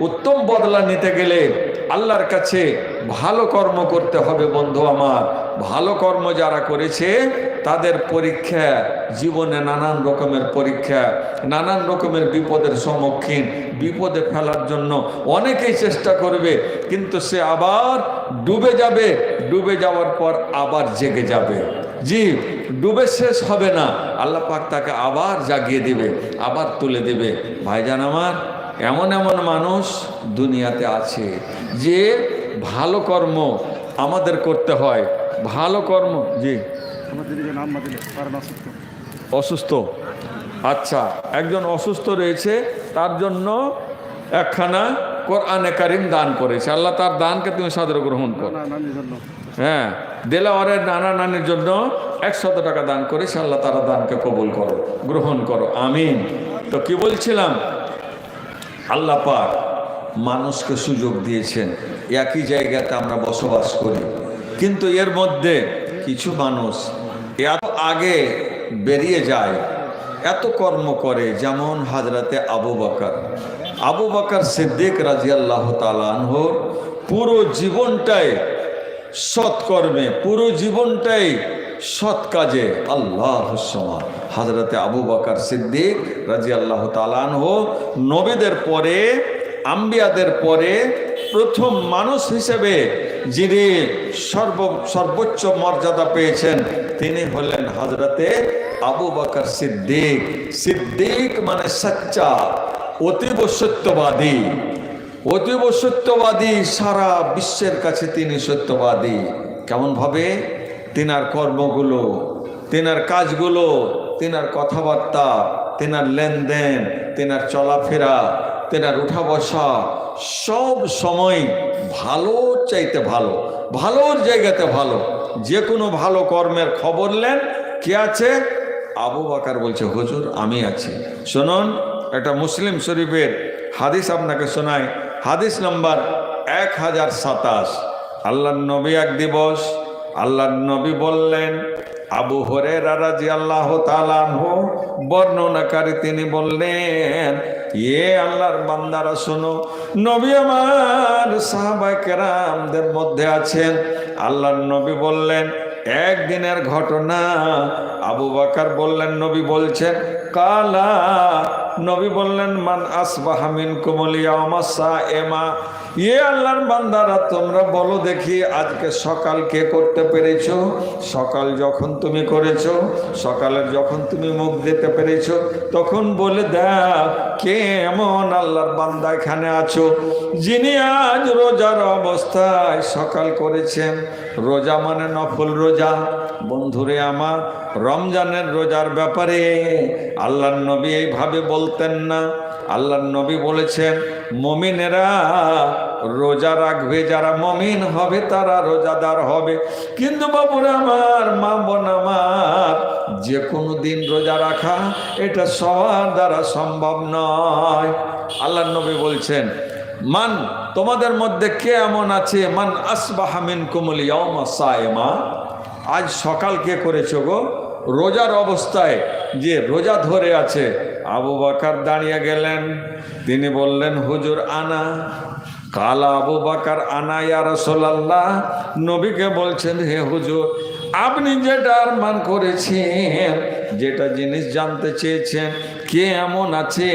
উত্তম বদলা নিতে গেলে আল্লাহর কাছে ভালো কর্ম করতে হবে, বন্ধু আমার। ভালো কর্ম যারা করেছে, তাদের পরীক্ষা, জীবনে নানান রকমের পরীক্ষা, নানান রকমের বিপদের সম্মুখীন, বিপদে ফেলার জন্য অনেকেই চেষ্টা করবে, কিন্তু সে আবার ডুবে যাবে। ডুবে যাওয়ার পর আবার জেগে যাবে। জি, ডুবে শেষ হবে না। আল্লাহ পাক তাকে আবার জাগিয়ে দিবে, আবার তুলে দেবে। ভাইজান আমার এমন এমন মানুষ দুনিয়াতে আছে যে ভালো কর্ম আমাদের করতে হয়। ভালো কর্ম যে অসুস্থ। আচ্ছা একজন অসুস্থ রয়েছে, তার জন্য একখানা কোরআনে কারিম দান করেছে। আল্লাহ তার দানকে তুমি সাদর গ্রহণ করো। হ্যাঁ দেলাওয়ারের নানা নানির জন্য একশত টাকা দান করেছে। আল্লাহ তারা দানকে কবুল করো, গ্রহণ করো। আমিন। তো কি বলছিলাম? আল্লাহ পাক মানুষকে সুযোগ দিয়েছেন। একই জায়গাতে আমরা বসবাস করি। কিন্তু এর মধ্যে কিছু মানুষ এত আগে বেরিয়ে যায়, এত কর্ম করে, যেমন হাজরাতে আবু বকর। আবু বকর সিদ্দিক রাজিয়াল্লাহ তালানহর পুরো জীবনটাই সৎকর্মে, পুরো জীবনটাই সৎ কাজে আল্লাহ হাজরতে আবু বকর সিদ্দিক রাজি আল্লাহ তালান তালানহ নবীদের পরে, আম্বিয়াদের পরে প্রথম মানুষ হিসেবে যিনি সর্ব, সর্বোচ্চ মর্যাদা পেয়েছেন, তিনি হলেন হাজরতে আবু বকর সিদ্দিক। সিদ্দিক মানে সচ্চা, অতীব সত্যবাদী। অতীব সত্যবাদী সারা বিশ্বের কাছে তিনি সত্যবাদী। কেমনভাবে? তিনার কর্মগুলো, তেনার কাজগুলো, তেনার কথাবার্তা, তেনার লেনদেন, তেনার চলাফেরা, তেনার উঠা বসা সব সময় ভালো চাইতে ভালো, ভালোর জায়গাতে ভালো। যে কোনো ভালো কর্মের খবর নেন, কে আছে? আবু বাকার বলছে, হুজুর, আমি আছি। শুনুন, একটা মুসলিম শরীফের হাদিস আপনাকে শোনায় হাদিস নাম্বার এক হাজার সাতাশ। আল্লাহ নবী এক দিবস আল্লাহর নবী বললেন, আবু হরে রাজি আল্লাহ বর্ণনাকারী তিনি বললেন, এ আল্লাহর বান্দারা, শোনো, নবী আমার সাহাবাই কেরামদের মধ্যে আছেন। আল্লাহর নবী বললেন, একদিনের ঘটনা। আবু বাকার বললেন, নবী বলছেন কালা। নবী বললেন, মান আসবাহামিন কুমলিয়া আমাসা এমা ইয়ে আল্লাহর বান্দারা, তোমরা বলো দেখি, আজকে সকাল কে করতে পেরেছ? সকাল যখন তুমি করেছ, সকালের যখন তুমি মুখ দিতে পেরেছ, তখন বলে দাও, কে এমন আল্লাহর বান্দা এখানে আছো, যিনি আজ রোজার অবস্থায় সকাল করেছেন? রোজা মানে নফল রোজা। বন্ধুরে আমার, রমজানের রোজার ব্যাপারে আল্লাহর নবী এইভাবে বলতেন না। আল্লাহর নবী বলেছেন, মমিনেরা রোজা রাখবে, যারা মমিন হবে তারা রোজাদার হবে। কিন্তু বাবুরা আমার, মা বোন আমার যে কোনো দিন রোজা রাখা, এটা সবার দ্বারা সম্ভব নয়। আল্লাহর নবী বলছেন, মান, তোমাদের মধ্যে কে এমন আছে? মান আসবাহামিন কুমল ইয়মা সায়মা? আজ সকাল কে করেছ গো? রোজার অবস্থায় যে রোজা ধরে আছে, আবু বাকার দাঁড়িয়ে গেলেন। তিনি বললেন, হুজুর আনা। কালা আবু বাকার আনা, ইয়া রসোল্লাহ নবীকে বলছেন, হে হুজুর, আপনি যেটা আরমান করেছেন যেটা জিনিস জানতে চেয়েছেন, কে এমন আছে?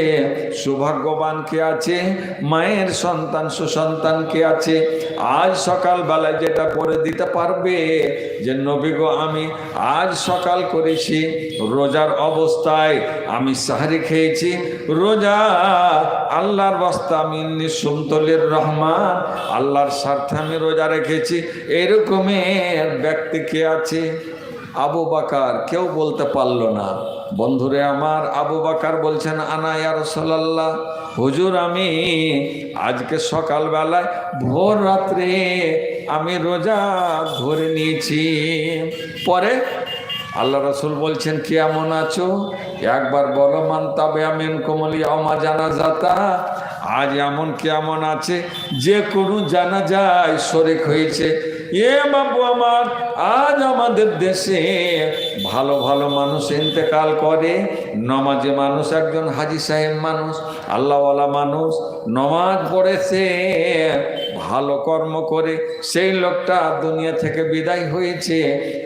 সৌভাগ্যবান কে আছে? মায়ের সন্তান, সুসন্তান কে আছে? আজ সকালবেলায় যেটা করে দিতে পারবে, যে নবী গো, আমি আজ সকাল করেছি, রোজার অবস্থায় আমি সাহারি খেয়েছি। রোজা আল্লাহর বাস্তা আমি রহমান, আল্লাহর স্বার্থে আমি রোজা রেখেছি। এরকমের ব্যক্তি কে আছে? আবু বাকার কেউ বলতে পারল না। বন্ধুরে আমার, আবু বাকার বলছেন, আনা ইয়া রসলাল্লাহ, হুজুর আমি আজকে সকালবেলায় ভোর রাত্রে আমি রোজা ধরে নিয়েছি। পরে আল্লাহ রসুল বলছেন, কেমন আছো? একবার বলো, মান তবে কোমলি আমা জানা যাতা আজ এমন কেমন আছে? যে কোনো জানা যায় শরিক হয়েছে। এ বাবু আমার, আজ আমাদের দেশে ভালো ভালো মানুষ ইন্তেকাল করে, নমাজে মানুষ একজন হাজি সাহেব মানুষ, আল্লাহওয়ালা মানুষ, নমাজ পড়েছে, ভালো কর্ম করে, সেই লোকটা দুনিয়া থেকে বিদায় হয়েছে,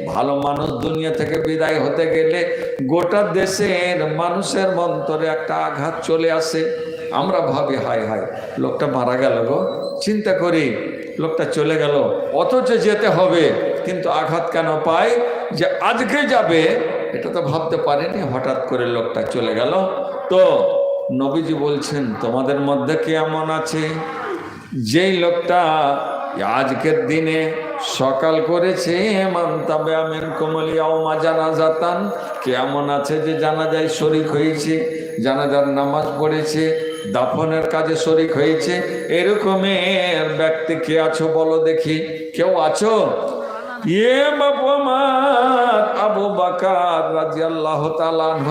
ভালো মানুষ দুনিয়া থেকে বিদায় হতে গেলে গোটা দেশের মানুষের মন্তরে একটা আঘাত চলে আসে। আমরা ভাবি, হায় হায়, লোকটা মারা গেল গো, চিন্তা করি লোকটা চলে গেল। অথচ যেতে হবে, কিন্তু আঘাত কেন পায়? যে আজকে যাবে, এটা তো ভাবতে পারেনি, হঠাৎ করে লোকটা চলে গেল। তো নবীজি বলছেন, তোমাদের মধ্যে কে এমন আছে? যেই লোকটা আজকের দিনে সকাল করেছে মানতাবে আমের কমলিয়াও মা জানা যাতান কেমন আছে যে জানা যায় শরিক হয়েছে, জানাজার নামাজ পড়েছে দাফনের কাজে শরিক হয়েছে। এরকমের ব্যক্তি কে আছো বলো দেখি। কেউ আছো? আবু বাকার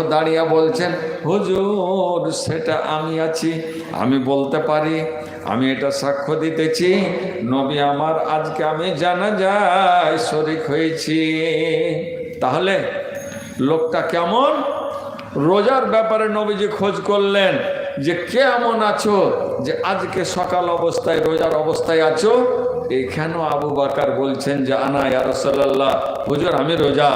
দাঁড়িয়ে বলছেন, হুজুর, সেটা আমি আছি। আমি বলতে পারি, আমি এটা সাক্ষ্য দিতেছি। নবী আমার, আজকে আমি জানা যায় শরিক হয়েছি। তাহলে লোকটা কেমন? রোজার ব্যাপারে নবীজি খোঁজ করলেন। যে কে এমন আছো? যে আজকে সকাল অবস্থায়, রোজার অবস্থায় আছো? এখানেও আবু বাকার বলছেন যে, আনা ইয়ারসাল্লাহ হুজুর, আমি রোজা।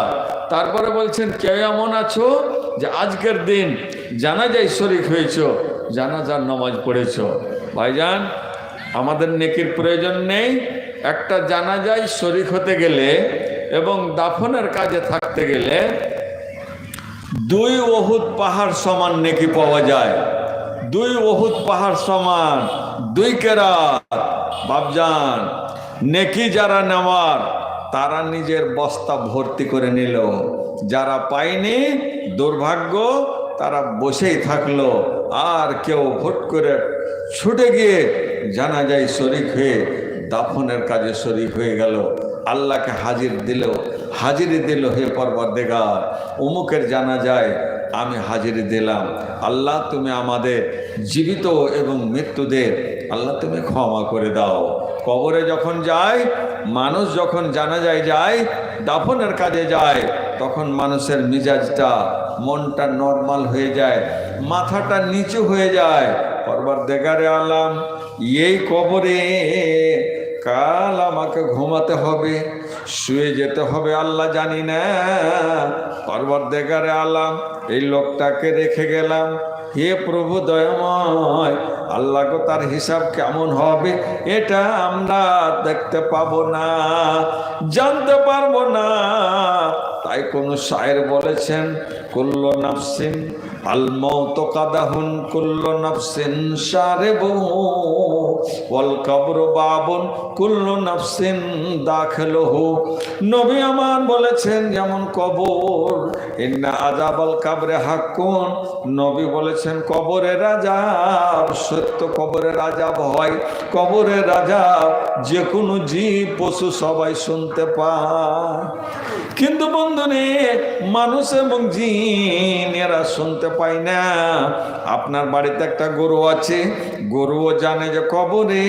তারপরে বলছেন কে এমন আছো? যে আজকের দিন জানা যায় শরিক হয়েছ, জানাজার নামাজ পড়েছ। ভাইজান, আমাদের নেকির প্রয়োজন নেই। একটা জানা যায় শরিক হতে গেলে এবং দাফনের কাজে থাকতে গেলে দুই ওহুদ পাহাড় সমান নেকি পাওয়া যায়। দুই ওহুদ পাহাড় সমান, দুই কেরাত। বাবজান নেকি যারা নেওয়ার, তারা নিজের বস্তা ভর্তি করে নিল। যারা পায়নি, দুর্ভাগ্য, তারা বসেই থাকল। আর কেউ ভোট করে ছুটে গিয়ে জানা যায় শরিক হয়ে দাফনের কাজে শরিক হয়ে গেল। আল্লাহকে হাজির দিল, হাজিরি দিল, হে পর্বদেগার অমুকের জানা যায় আমি হাজিরি দিলাম। আল্লাহ, তুমি আমাদের জীবিত এবং মৃত্যুদের, আল্লাহ, তুমি ক্ষমা করে দাও। কবরে যখন যায়, মানুষ যখন জানা যায় যায় দাফনের কাজে যায়, তখন মানুষের মিজাজটা মনটা নর্মাল হয়ে যায়, মাথাটা নিচু হয়ে যায়। পরবার দেখারে আলাম, এই কবরে কাল আমাকে ঘুমাতে হবে, শুয়ে যেতে হবে, আল্লাহ জানি না। পরবার দেখারে আলাম এই লোকটাকে রেখে গেলাম। হে প্রভু দয়াময়, আল্লাহকে তার হিসাব কেমন হবে এটা আমরা দেখতে পাবো না, জানতে পারব না। তাই কোনো শায়ের বলেছেন কুল্ল নাফসিন, আল মৌত কাদাহুন কুল্ল নাফসিন সারে বহু ওয়াল কবর বাবুন কুল্ল নাফসিন দাখলহু। নবী আমার বলেছেন, যেমন কবর, ইন্না আজাবাল কাবরে হাক্কুন। নবী বলেছেন, কবরে রাজাব সত্য কবরে রাজাব হয় কবরে রাজাব যে কোনো জীব, পশু সবাই শুনতে পায়। কিন্তু বন্ধুরে, মানুষ এবং এরা শুনতে পায় না। আপনার বাড়িতে একটা গরু আছে, গরুও জানে যে কবরে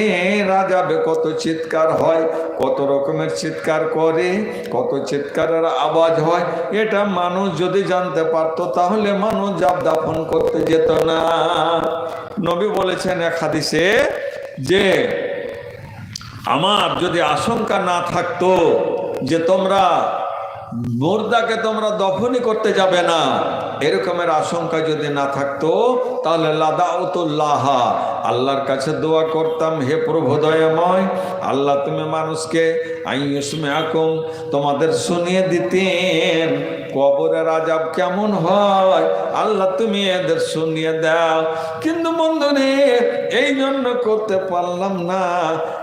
রাজাবে কত চিৎকার হয়, কত রকমের চিৎকার করে, কত চিৎকারের আওয়াজ হয়। এটা মানুষ যদি জানতে পারতো, তাহলে মানুষ জাপ দাফন করতে যেত না। নবী বলেছেন এক হাদিসে যে, আমার যদি আশঙ্কা না থাকতো যে তোমরা মুর্দাকে তোমরা দফনই করতে যাবে না। এরকমের আশঙ্কা যদি না থাকতো, তাহলে লাদাউতুল্লাহ, আল্লাহর কাছে দোয়া করতাম, হে প্রভু দয়াময়, আল্লাহ তুমি মানুষকে আইসমে আকুম তোমাদের শুনিয়ে দিতেন। কবরের আজাব কেমন হয়? আল্লাহ তুমি এদের শুনিয়ে দাও। কিন্তু বন্ধুরে এই জন্য করতে পারলাম না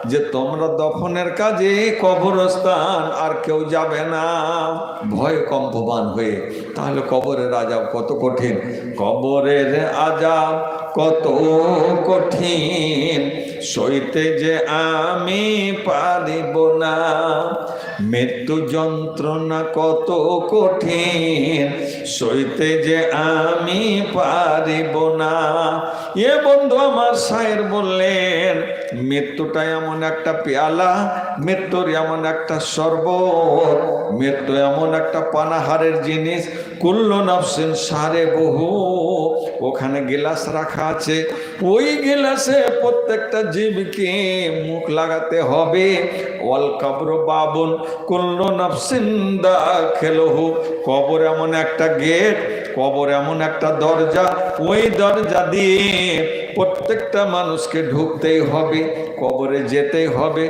যে তোমরা দফনের কাজে কবরস্থান আর কেউ যাবে না। ভয় কম্পমান হয়ে। তাহলে কবরের আজাব কত কঠিন? কবরের আজাব কত কঠিন? সইতে যে আমি পারিব না। মৃত্যু যন্ত্রণা কত কঠিন? সইতে যে আমি পারিব না। এ বন্ধু আমার সাহের বললেন, মৃত্যুটা এমন একটা পেয়ালা, মৃত্যুর এমন একটা শরবত, মৃত্যু এমন একটা পানাহারের জিনিস, কুল্ল নফসিন সারে বহু, ওখানে গিলাস রাখা আছে। ওই গিলাসে প্রত্যেকটা জীবকে মুখ লাগাতে হবে। ওয়াল কবর বাবুন কুল্ল নফসিন দাখিলহু। কবর এমন একটা গেট, কবর এমন একটা দরজা, ওই দরজা দিয়ে প্রত্যেকটা মানুষকে ঢুকতেই হবে, কবরে যেতেই হবে।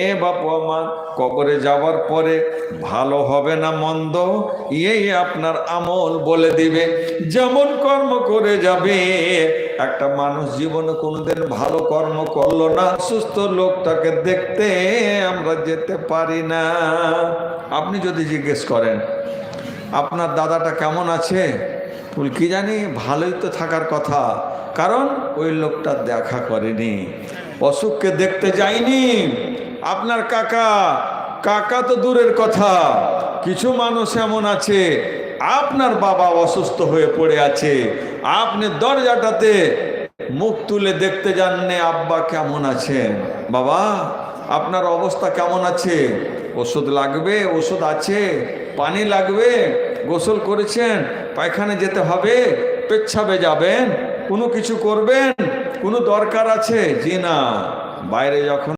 এ বাপু আমার, কবরে যাওয়ার পরে ভালো হবে না মন্দ? এই আপনার আমল বলে দিবে, যেমন কর্ম করে যাবে। একটা মানুষ জীবনে কোনোদিন ভালো কর্ম করল না, সুস্থ লোকটাকে দেখতে আমরা যেতে পারি না। আপনি যদি জিজ্ঞেস করেন, আপনার দাদাটা কেমন আছে? কি জানি, ভালোই তো থাকার কথা। কারণ ওই লোকটা দেখা করেনি। অসুখকে দেখতে যায়নি। আপনার কাকা কাকা তো দূরের কথা। কিছু মানুষ এমন আছে, আপনার বাবা অসুস্থ হয়ে পড়ে আছে। আপনি দরজাটাতে মুখ তুলে দেখতে জাননে আব্বা কেমন আছেন? বাবা, আপনার অবস্থা কেমন আছে? ওষুধ লাগবে, ওষুধ আছে, পানি লাগবে, গোসল করেছেন, পায়খানে যেতে হবে পেচ্ছাবে যাবেন। কোনো কিছু করবেন কোনো দরকার আছে? জি না। বাইরে যখন